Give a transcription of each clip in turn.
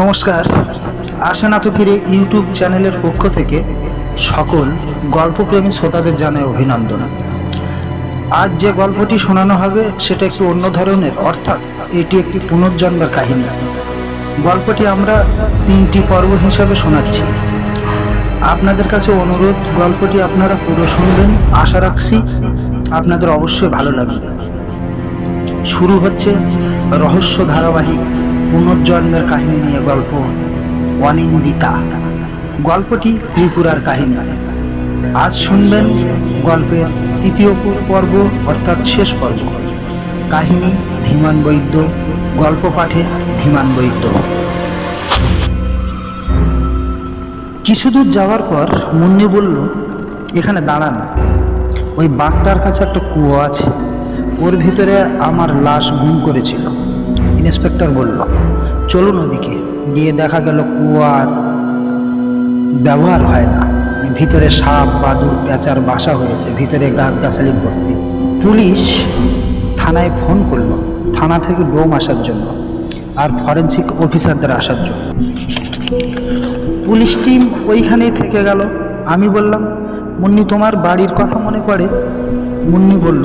নমস্কার। ফিরে ইউটিউব চ্যানেলের পক্ষ থেকে সকল গল্পপ্রেমী শ্রোতাদের জানাই অভিনন্দন। আজ যে গল্পটি শোনানো হবে, সেটা একটু অন্য ধরনের, অর্থাৎ এটি একটি পুনর্জন্মের কাহিনী। গল্পটি আমরা তিনটি পর্ব হিসাবে শোনাচ্ছি। আপনাদের কাছে অনুরোধ, গল্পটি আপনারা পুরো শুনবেন, আশা রাখছি আপনাদের অবশ্যই ভালো লাগবে। শুরু হচ্ছে রহস্য ধারাবাহিক পুনর্জন্মের কাহিনী নিয়ে গল্প। অনিন্দিতা। গল্পটি ত্রিপুরার কাহিনী। আজ শুনবেন গল্পের তৃতীয় পর্ব, অর্থাৎ শেষ পর্ব। কাহিনী ধীমান বৈদ্য, গল্প পাঠে ধীমান বৈদ্য। কিছুদূর যাওয়ার পর মুন্নি বলল, এখানে দাঁড়ান। ওই বাঘটার কাছে একটা কুয়ো আছে। ওর ভিতরে আমার লাশ গুম করেছিল। ইন্সপেক্টর বলল, চলুন ওদিকে, গিয়ে দেখা গেল কুয়ার ব্যবহার হয় না। ভিতরে সাপ, বাদুর পেঁচার বাসা হয়েছে, ভিতরে গাছগাছালি ভর্তি। পুলিশ থানায় ফোন করল, থানা থেকে ডোম আসার জন্য আর ফরেন্সিক অফিসারদের আসার জন্য। পুলিশ টিম ওইখানেই থেকে গেল। আমি বললাম, মুন্নি, তোমার বাড়ির কথা মনে পড়ে? মুন্নি বলল,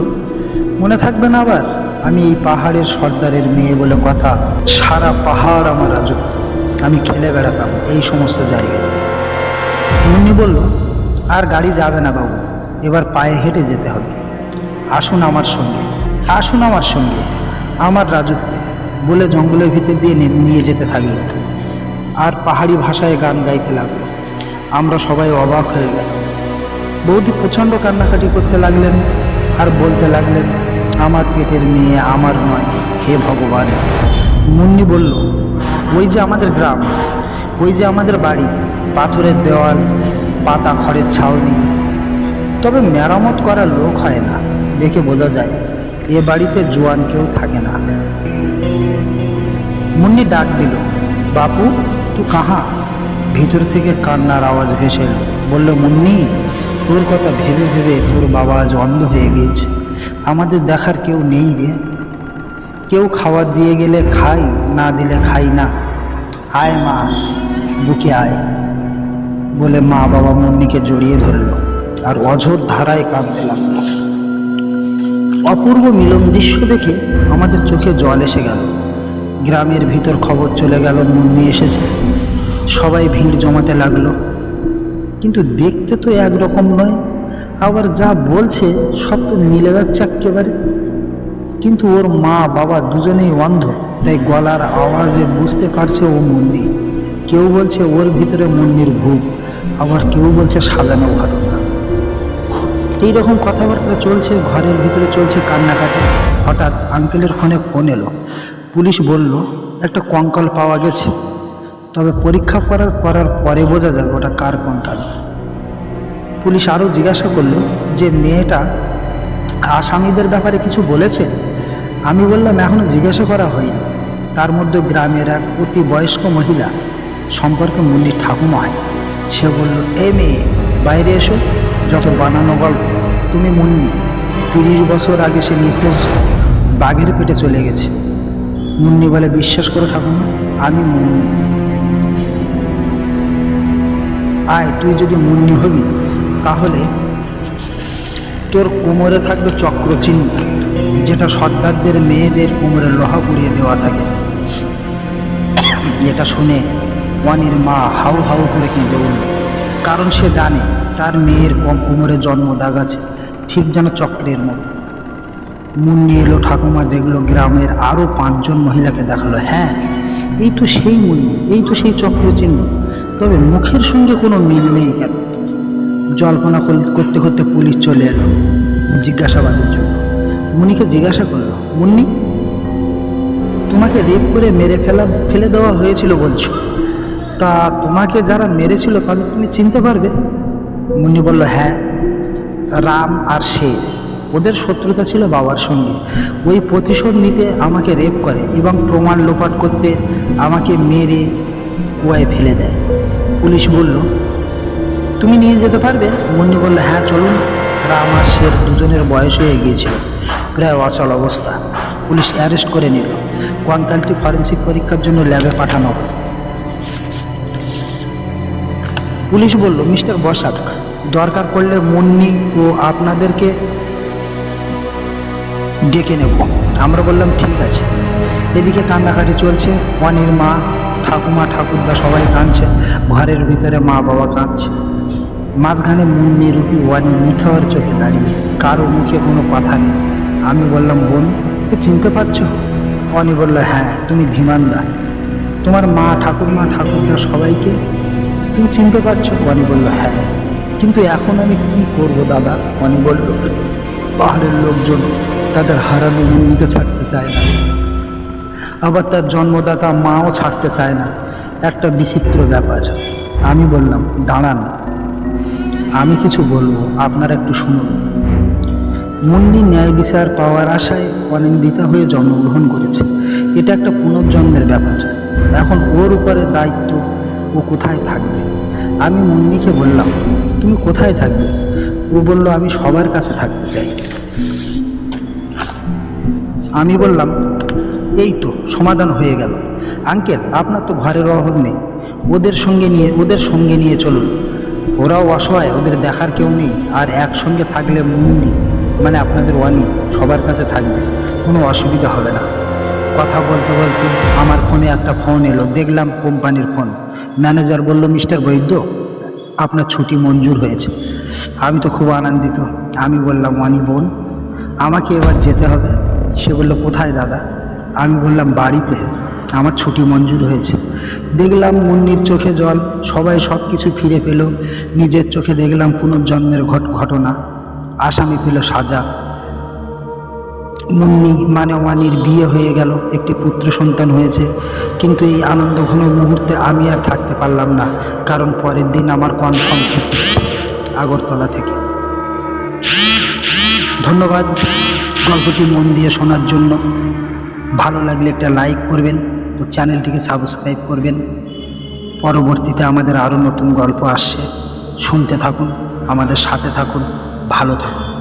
মনে থাকবে না আবার? আমি এই পাহাড়ের সর্দারের মেয়ে বলে কথা, সারা পাহাড় আমার রাজত্ব। আমি খেলে বেড়াতাম এই সমস্ত জায়গাতে মুন্নি বলল, আর গাড়ি যাবে না বাবু, এবার পায়ে হেঁটে যেতে হবে। আসুন আমার সঙ্গে, আসুন আমার সঙ্গে, আমার রাজত্বে। বলে জঙ্গলের ভিতর দিয়ে নিয়ে যেতে থাকল। আর পাহাড়ি ভাষায় গান গাইতে লাগল। আমরা সবাই অবাক হয়ে গেল বৌদি প্রচণ্ড কান্নাকাটি করতে লাগলেন আর বলতে লাগলেন আমার পেটের মেয়ে আমার নয়, হে ভগবান। মুন্নি বলল, ওই যে আমাদের গ্রাম, ওই যে আমাদের বাড়ি, পাথরের দেওয়াল, পাতা খড়ের ছাউনি। তবে মেরামত করার লোক হয় না, দেখে বোঝা যায়, এ বাড়িতে জোয়ান কেউ থাকে না। মুন্নি ডাক দিল, বাপু তু কাহা? ভিতর থেকে কান্নার আওয়াজ ভেসে এলো। বলল, মুন্নি তোর কথা ভেবে ভেবে তোর বাবা আজ অন্ধ হয়ে গিয়েছে। আমাদের দেখার কেউ নেই রে। কেউ খাবার দিয়ে গেলে খাই, না দিলে খাই না। আয় মা, বুকে আয়। বলে মা বাবা মুন্নিকে জড়িয়ে ধরলো আর অঝোর ধারায় কাঁদতে লাগল। অপূর্ব মিলন দৃশ্য দেখে আমাদের চোখে জল এসে গেল। গ্রামের ভিতর খবর চলে গেল, মুন্নি এসেছে। সবাই ভিড় জমাতে লাগল। কিন্তু দেখতে তো একরকম নয়। আবার যা বলছে, সব তো মিলে যাচ্ছে একেবারে। কিন্তু ওর মা বাবা দুজনেই অন্ধ, তাই গলার আওয়াজে বুঝতে পারছে ও মুন্নি। কেউ বলছে ওর ভিতরে মুন্নির ভূত, আবার কেউ বলছে সাজানো ঘটনা। এই রকম কথাবার্তা চলছে, ঘরের ভিতরে চলছে কান্নাকাটি। হঠাৎ আঙ্কেলের ফোনে ফোন এলো। পুলিশ বলল, একটা কঙ্কাল পাওয়া গেছে। তবে পরীক্ষা করার করার পরে বোঝা যাবে ওটা কার কঙ্কাল পুলিশ আরও জিজ্ঞাসা করল যে, মেয়েটা আসামিদের ব্যাপারে কিছু বলেছে? আমি বললাম এখনও জিজ্ঞাসা করা হয়নি। তার মধ্যে গ্রামের এক অতি বয়স্ক মহিলা সম্পর্কে মুন্নির ঠাকুমা হয়। সে বলল, এ মেয়ে, বাইরে এসো। যত বানানো গল্প, তুমি মুন্নি, তিরিশ বছর আগে সে নিখোঁজ বাঘের পেটে চলে গেছে। মুন্নি বলে, বিশ্বাস করো ঠাকুমা, আমি মুন্নি। আয়, তুই যদি মুন্নি হবি, তাহলে তোর কোমরে থাকবে চক্রচিহ্ন, যেটা সর্দারদের মেয়েদের কোমরে লোহা পুড়িয়ে দেওয়া থাকে। এটা শুনে ওয়ানির মা হাউ হাউ করে কেঁদে উঠল, কারণ সে জানে তার মেয়ের কম কোমরে জন্ম দাগ আছে, ঠিক যেন চক্রের মতো। মুন্নি এলো, ঠাকুমা দেখল গ্রামের আরও পাঁচজন মহিলাকে দেখাল হ্যাঁ এই তো সেই মুন্নি, এই তো সেই চক্রচিহ্ন। তবে মুখের সঙ্গে কোনো মিল নেই কেন? জল্পনা করতে করতে পুলিশ চলে এলো। জিজ্ঞাসাবাদের জন্য। মুনিকে জিজ্ঞাসা করল, মুন্নি, তোমাকে রেপ করে মেরে ফেলা ফেলে দেওয়া হয়েছিল বলছো। তা তোমাকে যারা মেরেছিল তাদের তুমি চিনতে পারবে? মুন্নি বলল হ্যাঁ রাম আর শের ওদের শত্রুতা ছিল বাবার সঙ্গে। ওই প্রতিশোধ নিতে আমাকে রেপ করে এবং প্রমাণ লোপাট করতে আমাকে মেরে কুয়ায় ফেলে দেয়। পুলিশ বলল, তুমি নিয়ে যেতে পারবে? মুন্নি বলল হ্যাঁ চলুন। রাম আর শের দুজনের বয়স হয়ে গিয়েছিল, প্রায় অচল অবস্থা। পুলিশ অ্যারেস্ট করে নিল। কঙ্কালটি ফরেন্সিক পরীক্ষার জন্য ল্যাবে পাঠানো পুলিশ বলল, মিস্টার বসাক, দরকার পড়লে মুন্নি ও আপনাদেরকে ডেকে নেব। আমরা বললাম, ঠিক আছে। এদিকে কান্নাকাটি চলছে। অনির মা ঠাকুমা, ঠাকুরদা সবাই কাঁদছে। ঘরের ভিতরে মা বাবা কাঁদছে। মাঝখানে মুন্নি রূপী, ওয়ানি নিথর চোখে দাঁড়িয়ে। কারও মুখে কোনো কথা নেই। আমি বললাম, বোন চিনতে পারছ? অনি বলল হ্যাঁ তুমি ধীমানদা। তোমার মা, ঠাকুরমা, ঠাকুরদা সবাইকে তুমি চিনতে পারছ? অনি বলল হ্যাঁ। কিন্তু এখন আমি কি করব দাদা? অনি বলল, পাহাড়ের লোকজন তাদের হারানো মুন্নিকে ছাড়তে চায় না। আবার তার জন্মদাতা মাও ছাড়তে চায় না। একটা বিচিত্র ব্যাপার। আমি বললাম, দাঁড়ান, আমি কিছু বলব, আপনারা একটু শুনুন। মুন্নি ন্যায় বিচার পাওয়ার আশায় অনিন্দিতা হয়ে জন্মগ্রহণ করেছে। এটা একটা পুনর্জন্মের ব্যাপার। এখন ওর উপরে দায়িত্ব ও কোথায় থাকবে? আমি মুন্নিকে বললাম, তুমি কোথায় থাকবে? ও বলল, আমি সবার কাছে থাকতে চাই। আমি বললাম এই তো সমাধান হয়ে গেল। আঙ্কেল, আপনার তো ঘরের অভাব নেই। ওদের সঙ্গে নিয়ে, ওদের সঙ্গে নিয়ে চলুন। ওরাও অসহায়, ওদের দেখার কেউ নেই। আর একসঙ্গে থাকলে মুন্নি মানে আপনাদের ওয়ানি, সবার কাছে থাকবে। কোনো অসুবিধা হবে না। কথা বলতে বলতে আমার ফোনে একটা ফোন এলো। দেখলাম কোম্পানির ফোন। ম্যানেজার বলল, মিস্টার বৈদ্য, আপনার ছুটি মঞ্জুর হয়েছে। আমি তো খুব আনন্দিত। আমি বললাম, ওয়ানি বোন, আমাকে এবার যেতে হবে। সে বলল, কোথায় দাদা? আমি বললাম, বাড়িতে? আমার ছুটি মঞ্জুর হয়েছে। দেখলাম মুন্নির চোখে জল, সবাই সব কিছু ফিরে পেল। নিজের চোখে দেখলাম পুনর্জন্মের ঘট, ঘটনা। আসামি পেল সাজা। মুন্নি মানে ওয়ানির বিয়ে হয়ে গেল, একটি পুত্র সন্তান হয়েছে। কিন্তু এই আনন্দ ঘন মুহূর্তে আমি আর থাকতে পারলাম না, কারণ পরের দিন আমার কনফার্ম থেকে, আগরতলা থেকে। ধন্যবাদ। গল্পটি মন দিয়ে শোনার জন্য। ভালো লাগলে একটা লাইক করবেন ও চ্যানেলটিকে সাবস্ক্রাইব করবেন। পরবর্তীতে আমাদের আরও নতুন গল্প আসছে। শুনতে থাকুন, আমাদের সাথে থাকুন, ভালো থাকুন।